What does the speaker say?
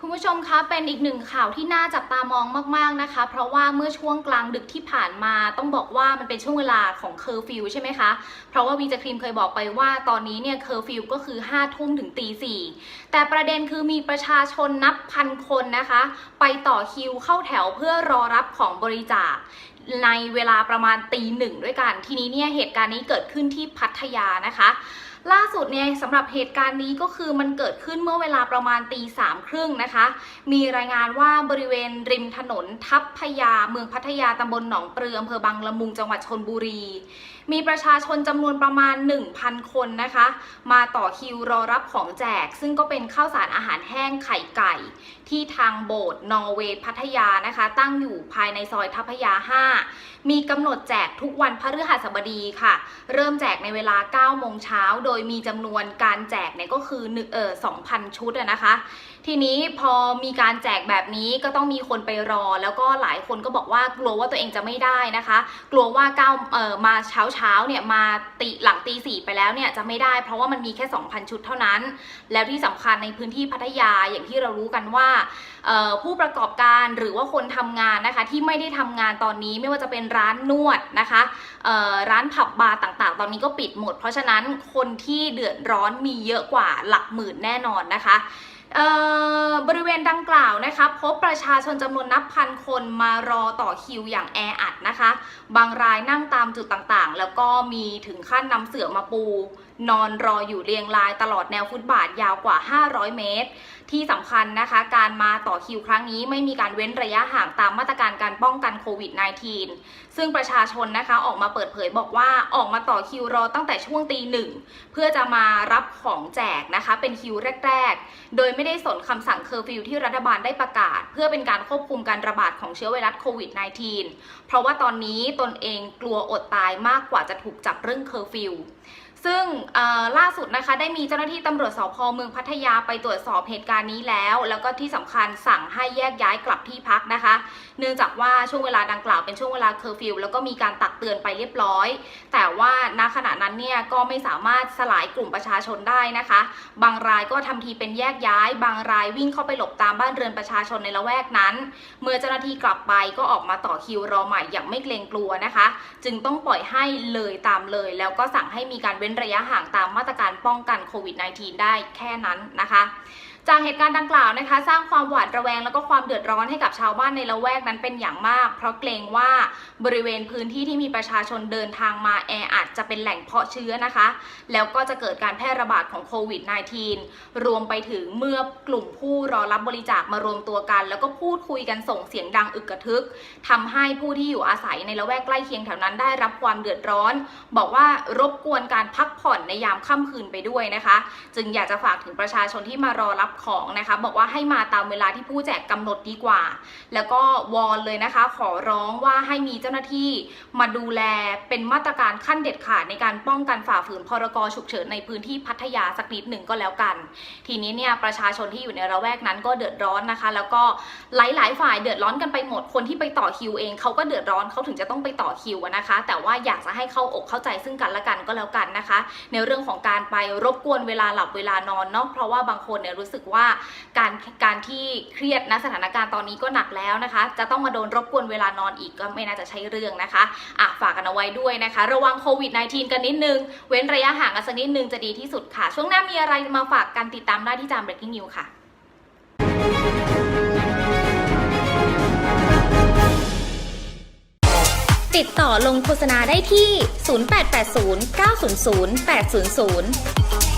คุณผู้ชมคะเป็นอีกหนึ่งข่าวที่น่าจับตามองมากๆนะคะ เพราะว่าเมื่อช่วงกลางดึกที่ผ่านมาต้องบอกว่ามันเป็นช่วงเวลาของเคอร์ฟิวใช่ไหมคะ เพราะว่าวีจครีมเคยบอกไปว่าตอนนี้เนี่ยเคอร์ฟิวก็คือ5้าทุ่มถึงตีสี่แต่ประเด็นคือมีประชาชนนับพันคนนะคะ ไปต่อคิวเข้าแถวเพื่อรอรับของบริจาคในเวลาประมาณตีหนึ่งด้วยกัน ทีนี้เนี่ยเหตุการณ์นี้เกิดขึ้นที่พัทยานะคะ ล่าสุดเนี่ยสำหรับเหตุการณ์นี้ก็คือมันเกิดขึ้นเมื่อเวลาประมาณตีสามครึ่งนะคะ มีรายงานว่าบริเวณริมถนนทับพยา เมืองพัทยาตำบลหนองเปลืออำเภอบางละมุงจังหวัดชนบุรี มีประชาชนจำนวนประมาณ 1,000 คนนะคะ มาต่อคิวรอรับของแจก ซึ่งก็เป็นข้าวสารอาหารแห้งไข่ไก่ ที่ทางโบสถ์นอร์เวย์พัทยานะคะ ตั้งอยู่ภายในซอยทัพพยา 5 มีกำหนดแจกทุกวันพฤหัสบดีค่ะ เริ่มแจกในเวลา 9 โมงเช้า โดยมีจำนวนการแจกเนี่ยก็คือหนึ่งเออ2,000 ชุดอะนะคะ ทีนี้พอมีการแจกแบบนี้ก็ต้องมีคนไปรอ แล้วก็หลายคนก็บอกว่ากลัวว่าตัวเองจะไม่ได้นะคะ กลัวว่าเก้าเอ่อมาเช้าเช้าเนี่ยมาตีหลังตีสี่ไปแล้วเนี่ยจะไม่ได้เพราะว่ามันมีแค่ 2,000 ชุดเท่านั้น แล้วที่สำคัญในพื้นที่พัทยาอย่างที่เรารู้กันว่าผู้ประกอบการหรือว่าคนทำงานนะคะที่ไม่ได้ทำงานตอนนี้ไม่ว่าจะเป็นร้านนวดนะคะร้านผับบาร์ต่างๆ ตอนนี้ก็ปิดหมด เพราะฉะนั้นคนที่เดือดร้อนมีเยอะกว่าหลักหมื่นแน่นอนนะคะบริเว ดังกล่าวนะคะ พบประชาชนจำนวนนับพันคนมารอต่อคิวอย่างแออัดนะคะ บางรายนั่งตามจุดต่างๆ แล้วก็มีถึงขั้นนำเสือมาปู นอนรออยู่เรียงรายตลอดแนวฟุตบาทยาวกว่า 500 เมตร ที่สำคัญนะคะ การมาต่อคิวครั้งนี้ไม่มีการเว้นระยะห่างตามมาตรการการป้องกันโควิด -19 ซึ่งประชาชนนะคะออกมาเปิดเผยบอกว่าออกมาต่อคิวรอตั้งแต่ช่วงตีหนึ่งเพื่อจะมารับของแจกนะคะ เป็นคิวแรก ๆ โดยไม่ได้สนคำสั่งเคอร์ฟิวที่รัฐบาลได้ประกาศ เพื่อเป็นการควบคุมการระบาดของเชื้อไวรัสโควิด -19 เพราะว่าตอนนี้ตนเองกลัวอดตายมากกว่าจะถูกจับเรื่องเคอร์ฟิว ซึ่งล่าสุดนะคะได้มีเจ้าหน้าที่ตำรวจสพเมืองพัทยาไปตรวจสอบเหตุการณ์นี้แล้ว แล้วก็ที่สำคัญสั่งให้แยกย้ายกลับที่พักนะคะ เนื่องจากว่าช่วงเวลาดังกล่าวเป็นช่วงเวลาเคอร์ฟิวแล้วก็มีการตักเตือนไปเรียบร้อย แต่ว่าณขณะนั้นเนี่ยก็ไม่สามารถสลายกลุ่มประชาชนได้นะคะ บางรายก็ทำทีเป็นแยกย้าย บางรายวิ่งเข้าไปหลบตามบ้านเรือนประชาชนในละแวกนั้น เมื่อเจ้าหน้าที่กลับไปก็ออกมาต่อคิวรอใหม่อย่างไม่เกรงกลัวนะคะ จึงต้องปล่อยให้เลยตามเลย แล้วก็สั่งให้มีการเว้นระยะห่างตามมาตรการป้องกันโควิด -19 ได้แค่นั้นนะคะ จากเหตุการณ์ดังกล่าวนะคะ สร้างความหวาดระแวงแล้วก็ความเดือดร้อนให้กับชาวบ้านในละแวกนั้นเป็นอย่างมาก เพราะเกรงว่าบริเวณพื้นที่ที่มีประชาชนเดินทางมาแออัดจะเป็นแหล่งเพาะเชื้อนะคะ แล้วก็จะเกิดการแพร่ระบาดของโควิด -19 รวมไปถึงเมื่อกลุ่มผู้รอรับบริจาคมารวมตัวกัน แล้วก็พูดคุยกันส่งเสียงดังอึกกระทึกทำให้ผู้ที่อยู่อาศัยในละแวกใกล้เคียงแถวนั้นได้รับความเดือดร้อน บอกว่ารบกวนการพักผ่อนในยามค่ำคืนไปด้วยนะคะ จึงอยากจะฝากถึงประชาชนที่มารอรับของนะคะ บอกว่าให้มาตามเวลาที่ผู้แจกกำหนดดีกว่า แล้วก็วอนเลยนะคะ ขอร้องว่าให้มีเจ้าหน้าที่มาดูแลเป็นมาตรการขั้นเด็ดขาดในการป้องกันฝ่าฝืนพรกฉุกเฉินในพื้นที่พัทยาสักนิดหนึ่งก็แล้วกัน ทีนี้เนี่ยประชาชนที่อยู่ในระแวกนั้นก็เดือดร้อนนะคะ แล้วก็หลายๆ ฝ่ายเดือดร้อนกันไปหมดคนที่ไปต่อคิวเองเขาก็เดือดร้อนเขาถึงจะต้องไปต่อคิวนะคะ แต่ว่าอยากจะให้เข้าอกเข้าใจซึ่งกันและกันก็แล้วกันนะคะ ในเรื่องของการไปรบกวนเวลาหลับเวลานอนเนาะเพราะว่าบางคนเนี่ยรู้สึกว่าการการที่เครียดณสถานการณ์ตอนนี้ก็หนักแล้วนะคะ จะต้องมาโดนรบกวนเวลานอนอีกก็ไม่น่าจะใช่เรื่องนะคะอะฝากกันเอาไว้ด้วยนะคะ ระวังโควิด -19 กันนิดนึง เว้นระยะห่างกันสักนิดนึงจะดีที่สุดค่ะ ช่วงหน้ามีอะไรมาฝากกันติดตามได้ที่จาม breaking news ค่ะติดต่อลงโฆษณาได้ที่ 0880 900 800